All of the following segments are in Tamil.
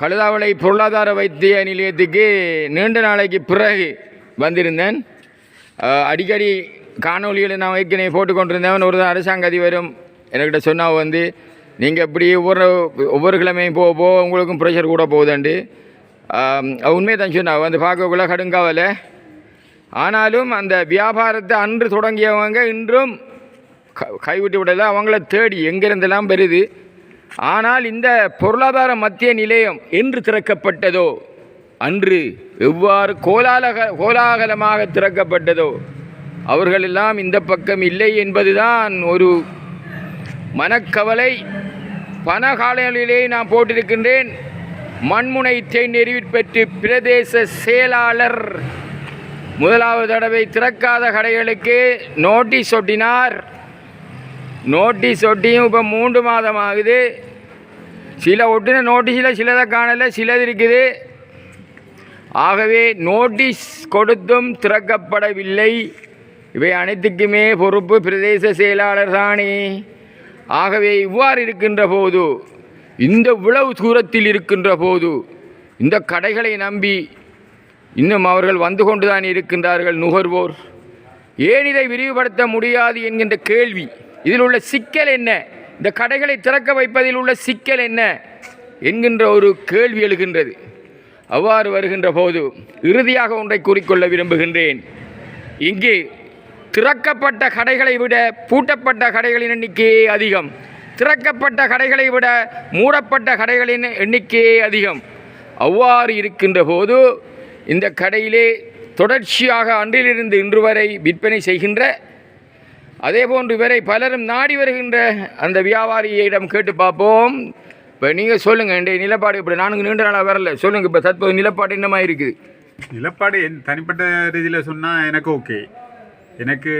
கழுதாவளை பொருளாதார வைத்திய நிலையத்துக்கு நீண்ட நாளைக்கு பிறகு வந்திருந்தேன். அடிக்கடி காணொலியில் நான் ஏற்கனவே போட்டு கொண்டிருந்தேன் ஒரு அரசாங்க அதிபரும் என்கிட்ட சொன்னா வந்து நீங்கள் இப்படி ஒவ்வொரு ஒவ்வொரு கிழமையும் போக போக உங்களுக்கும் ப்ரெஷர் கூட போகுதுண்டு உண்மையை தான் சொன்னா வந்து பார்க்கக்குள்ள கடுங்காவலை. ஆனாலும் அந்த வியாபாரத்தை அன்று தொடங்கியவங்க இன்றும் க- கைவிட்டு விடலை. அவங்கள தேடி எங்கேருந்தெல்லாம் பெறுது. ஆனால் இந்த பொருளாதார மத்திய நிலையம் என்று திறக்கப்பட்டதோ அன்று எவ்வாறு கோலாலக கோலாகலமாக திறக்கப்பட்டதோ அவர்களெல்லாம் இந்த பக்கம் இல்லை என்பதுதான் ஒரு மனக்கவலை. பண காலங்களிலே நான் போட்டிருக்கின்றேன். மண்முனை தேன் பெற்று பிரதேச செயலாளர் முதலாவது தடவை திறக்காத கடைகளுக்கு நோட்டீஸ் ஒட்டினார். நோட்டீஸ் ஒட்டியும் இப்போ மூன்று மாதம் ஆகுது. சில ஒட்டின நோட்டீஸில் சிலதை காணலை சிலது இருக்குது. ஆகவே நோட்டீஸ் கொடுத்தும் திறக்கப்படவில்லை. இவை அனைத்துக்குமே பொறுப்பு பிரதேச செயலாளர் தானே. ஆகவே இவ்வாறு இருக்கின்ற போது இந்த இவ்வளவு தூரத்தில் இருக்கின்ற போது இந்த கடைகளை நம்பி இன்னும் அவர்கள் வந்து கொண்டுதான் இருக்கின்றார்கள் நுகர்வோர். ஏன் இதை விரிவுபடுத்த முடியாது என்கின்ற கேள்வி. இதில் உள்ள சிக்கல் என்ன? இந்த கடைகளை திறக்க வைப்பதில் உள்ள சிக்கல் என்ன என்கின்ற ஒரு கேள்வி எழுகின்றது. அவ்வாறு வருகின்ற போது இறுதியாக ஒன்றை கூறிக்கொள்ள விரும்புகின்றேன். இங்கு திறக்கப்பட்ட கடைகளை விட பூட்டப்பட்ட கடைகளின் எண்ணிக்கையே அதிகம். திறக்கப்பட்ட கடைகளை விட மூடப்பட்ட கடைகளின் எண்ணிக்கையே அதிகம். அவ்வாறு இருக்கின்ற போது இந்த கடையிலே தொடர்ச்சியாக அன்றிலிருந்து இன்று வரை விற்பனை செய்கின்ற அதேபோன்று இவரை பலரும் நாடி வருகின்ற அந்த வியாபாரியிடம் கேட்டு பார்ப்போம். இப்போ நீங்கள் சொல்லுங்கள் என் நிலப்பாடு இப்படி நானுங்க நீண்ட நாளாக வரல. சொல்லுங்கள் இப்போ தற்போது நிலப்பாடு என்னமா இருக்குது? நிலப்பாடு என் தனிப்பட்ட ரீதியில் சொன்னால் எனக்கு ஓகே. எனக்கு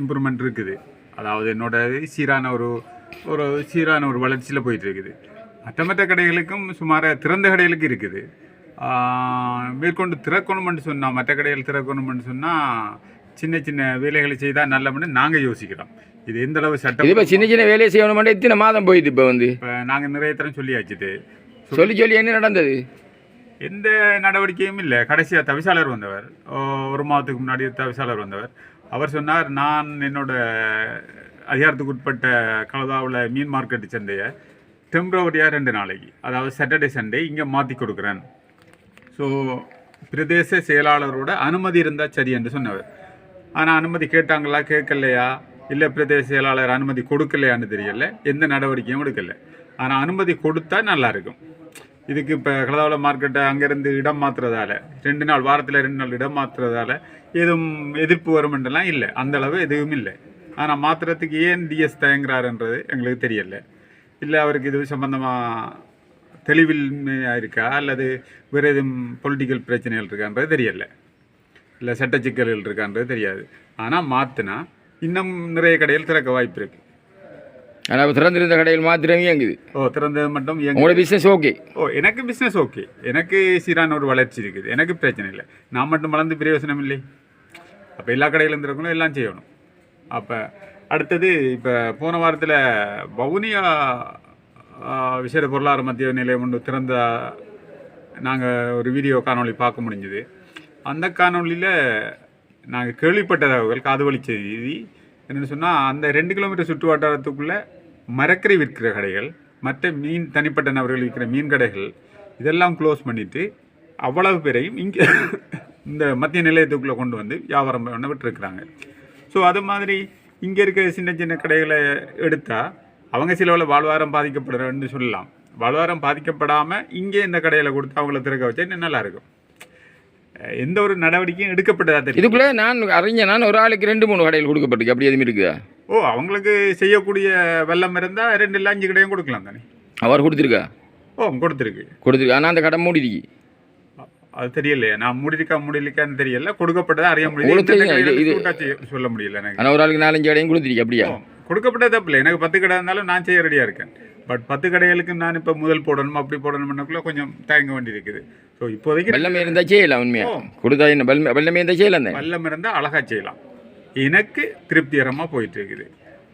இம்ப்ரூவ்மெண்ட் இருக்குது. அதாவது என்னோட சீரான ஒரு ஒரு சீரான ஒரு வளர்ச்சியில் போயிட்டு இருக்குது. மற்ற மற்ற கடைகளுக்கும் சுமார திறந்த கடைகளுக்கு இருக்குது. மேற்கொண்டு திறக்கணும்னு சொன்னால் மற்ற கடைகள் திறக்கணும்னு சொன்னால் சின்ன சின்ன வேலைகளை செய்தால் நல்லபடி நாங்கள் யோசிக்கிறோம். இது எந்த அளவு சட்டம் இப்போ சின்ன சின்ன வேலையை செய்யணுமெண்டா இத்தனை மாதம் போயிடுது இப்போ வந்து? இப்போ நாங்கள் நிறைய தரம் சொல்லியாச்சுது சொல்லி சொல்லி என்ன நடந்தது? எந்த நடவடிக்கையும் இல்லை. கடைசியாக தவிசாளர் வந்தவர். ஒரு மாதத்துக்கு முன்னாடி தவிசாளர் வந்தவர். அவர் சொன்னார் நான் என்னோட அதிகாரத்துக்கு உட்பட்ட கலதாவில் மீன் மார்க்கெட்டு சந்தையை டெம்பரவரியாக ரெண்டு நாளைக்கு அதாவது சாட்டர்டே சண்டே இங்கே மாற்றி கொடுக்குறேன். ஸோ பிரதேச செயலாளரோட அனுமதி இருந்தால் சரி என்று சொன்னவர். ஆனால் அனுமதி கேட்டாங்களா கேட்கலையா? இல்லை பிரதேச செயலாளர் அனுமதி கொடுக்கலையான்னு தெரியல. எந்த நடவடிக்கையும் எடுக்கல. ஆனால் அனுமதி கொடுத்தா நல்லா இருக்கும். இதுக்கு இப்போ கலதாவள மார்க்கெட்டை அங்கேருந்து இடம் மாற்றுறதால ரெண்டு நாள் வாரத்தில் ரெண்டு நாள் இடம் மாற்றுறதால எதுவும் எதிர்ப்பு வருமென்றெல்லாம் இல்லை. அந்த அளவு எதுவும் இல்லை. ஆனால் மாற்றுறதுக்கு ஏன் டிஎஸ் தயங்குறாருன்றது எங்களுக்கு தெரியல. இல்லை அவருக்கு இது சம்மந்தமாக தெளிவில் இருக்கா? அல்லது வேறு எதுவும் பொலிட்டிக்கல் பிரச்சனைகள் இருக்கான்றது தெரியலை. இல்லை சட்ட சிக்கல்கள் இருக்கான்றது தெரியாது. ஆனால் மாற்றினா இன்னும் நிறைய கடைகள் திறக்க வாய்ப்பு இருக்கு. ஆனால் திறந்திருந்த கடையில் மாத்திரமே இயங்குது. ஓ திறந்தது மட்டும் உங்களோட பிஸ்னஸ் ஓகே ஓ எனக்கு பிஸ்னஸ் ஓகே எனக்கு சீரான ஒரு வளர்ச்சி இருக்குது. எனக்கு பிரச்சனை இல்லை. நான் மட்டும் வளர்ந்து பிரயோசனம் இல்லை. அப்போ எல்லா கடையிலும் திறக்கணும் எல்லாம் செய்யணும். அப்போ அடுத்தது இப்போ போன வாரத்தில் வவுனியா விசேட பொருளாதார மத்திய நிலையம் ஒன்று திறந்த நாங்கள் ஒரு வீடியோ காணொளி பார்க்க முடிஞ்சுது. அந்த காணொளியில் நாங்கள் கேள்விப்பட்ட தகவல் காதுவழி செய்தி. என்னென்னு சொன்னால் அந்த ரெண்டு கிலோமீட்டர் சுற்று வட்டாரத்துக்குள்ளே மரக்கறி விற்கிற கடைகள் மற்ற மீன் தனிப்பட்ட நபர்கள் விற்கிற மீன் கடைகள் இதெல்லாம் க்ளோஸ் பண்ணிவிட்டு அவ்வளவு பேரையும் இங்கே இந்த மத்திய நிலையத்துக்குள்ளே கொண்டு வந்து வியாபாரம் பண்ண விட்டுருக்குறாங்க ஸோ அது மாதிரி இங்கே இருக்கிற சின்ன சின்ன கடைகளை எடுத்தால் அவங்க சிலவில் வாழ்வாரம் பாதிக்கப்படுறன்னு சொல்லலாம். வாழ்வாரம் பாதிக்கப்படாமல் இங்கே இந்த கடையில் கொடுத்து அவங்கள திறக்க வச்சா இன்னும் நல்லா இருக்கும். எந்த ஒரு நடவடிக்கையும் எடுக்கப்பட்டதா தெரியும் இதுக்குள்ளே நான் அறிஞ்ச நான் ஒரு ஆளுக்கு ரெண்டு மூணு கடையில் கொடுக்கப்பட்டிருக்கு. அப்படி எதுவும் இருக்குதா? ஓ அவங்களுக்கு செய்யக்கூடிய வெள்ளம் இருந்தால் ரெண்டு இல்லை அஞ்சு கடையும் கொடுக்கலாம் தானே? அவர் கொடுத்துருக்கா? ஓ கொடுத்துருக்கு. கொடுத்துருக்கு. ஆனால் அந்த கடை மூடிருக்கு. அது தெரியலையே. நான் முடியிருக்கா முடியலிக்கான்னு தெரியல. கொடுக்கப்பட்டதா அறிய முடியல. சொல்ல முடியல எனக்கு. ஆனால் ஒரு ஆளுக்கு நாலஞ்சு கடையும் கொடுத்துருக்கு. அப்படியா? கொடுக்கப்பட்ட தப்பு இல்லை. எனக்கு பத்து கடை இருந்தாலும் நான் செய்ய ரெடியாக இருக்கேன். பட் பத்து கடைகளுக்கு நான் இப்போ முதல் போடணும் அப்படி போடணும்னாக்குள்ள கொஞ்சம் தயங்க வேண்டி இருக்குது ஸோ இப்போதைக்கு வெள்ளமே இருந்தால் செய்யலாம் உண்மையா? கொடுத்தா என்ன வெள்ளமே வெள்ளமே இருந்தால் செய்யலாம் தான்? வெள்ளம் இருந்தால் அழகாக செய்யலாம். எனக்கு திருப்திகரமாக போயிட்டு இருக்குது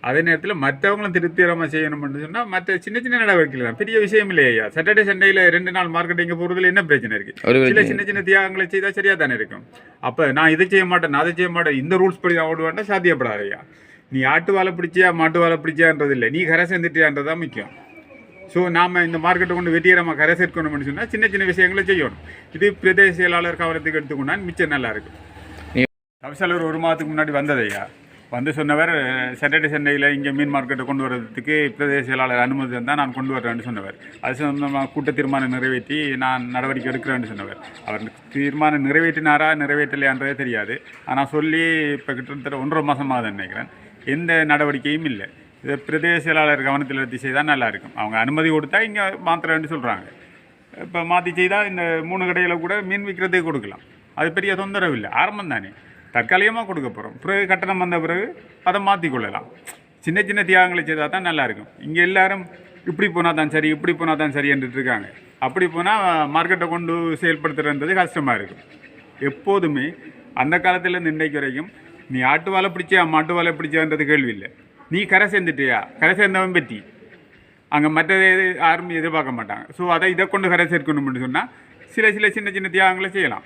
அதே நேரத்தில் மற்றவங்களும் திருப்திகரமாக செய்யணும்னு சொன்னால் மற்ற சின்ன சின்ன நடவடிக்கைகள் தான். பெரிய விஷயம் இல்லையா சாட்டர்டே சண்டேயில் ரெண்டு நாள் மார்க்கெட்டிங்க போகிறதுல என்ன பிரச்சனை இருக்கு? ஒரு சில சின்ன சின்ன தியாகங்களை செய்தால் சரியாக தானே இருக்கும். அப்போ நான் இதை செய்ய மாட்டேன் நான் அதை செய்ய மாட்டேன் இந்த ரூல்ஸ் படி நான் ஓடுவேன்டா சாத்தியப்படாதையா நீ ஆட்டு வாழை பிடிச்சியா மாட்டு வாழை பிடிச்சியான்றது இல்லை நீ கரை சேர்ந்துட்டியான்றது தான் முக்கியம். ஸோ நாம் இந்த மார்க்கெட்டை கொண்டு வெற்றிகரமாக கரை சேர்க்கணும்னு சொன்னால் சின்ன சின்ன விஷயங்களை செய்யணும். இது பிரதேச செயலாளர் கவனத்துக்கு எடுத்துக்கொண்டா மிச்சம் நல்லா இருக்கும். தவிசாளர் ஒரு மாதத்துக்கு முன்னாடி வந்ததையா வந்து சொன்னவர் சாட்டர்டே சண்டேயில் இங்கே மீன் மார்க்கெட்டை கொண்டு வர்றதுக்கு பிரதேச செயலாளர் அனுமதி தான் நான் கொண்டு வரேன்னு சொன்னவர். அது சம்பந்தமாக கூட்ட தீர்மானம் நிறைவேற்றி நான் நடவடிக்கை எடுக்கிறேன்னு சொன்னவர். அவர் தீர்மானம் நிறைவேற்றினாரா நிறைவேற்றலையான்றதே தெரியாது. ஆனால் சொல்லி இப்போ கிட்டத்தட்ட ஒன்றரை மாதமாக நினைக்கிறேன். எந்த நடவடிக்கையும் இல்லை. இதை பிரதேச செயலாளர் கவனத்தில் எடுத்து செய்தால் நல்லாயிருக்கும். அவங்க அனுமதி கொடுத்தா இங்கே மாத்திரன்னு சொல்கிறாங்க இப்போ மாற்றி செய்தால் இந்த மூணு கடையில் கூட மீன் விற்கிறதுக்கு கொடுக்கலாம். அது பெரிய தொந்தரவு இல்லை. ஆரம்பம் தானே. தற்காலிகமாக கொடுக்க போகிறோம் பிறகு கட்டணம் வந்த பிறகு அதை மாற்றி கொள்ளலாம். சின்ன சின்ன தியாகங்களை செய்தால் தான் நல்லாயிருக்கும். இங்கே எல்லாரும் இப்படி போனால் தான் சரி இப்படி போனால் தான் சரி இருக்காங்க. அப்படி போனால் மார்க்கெட்டை கொண்டு செயல்படுத்துகிறன்றது கஷ்டமாக இருக்கும் எப்போதுமே அந்த காலத்துலேருந்து இன்றைக்கு வரைக்கும் நீ ஆட்டு வாழை பிடிச்சியா மாட்டு வாழை பிடிச்சான்றது கேள்வி இல்லை. நீ கரை சேர்ந்துட்டியா? கரை சேர்ந்தவன் பற்றி அங்கே மற்றதை எது யாரும் எதிர்பார்க்க மாட்டாங்க. ஸோ அதை இதை கொண்டு கரை சேர்க்கணும்னு சொன்னால் சில சில சின்ன சின்ன தியாகங்களை செய்யலாம்.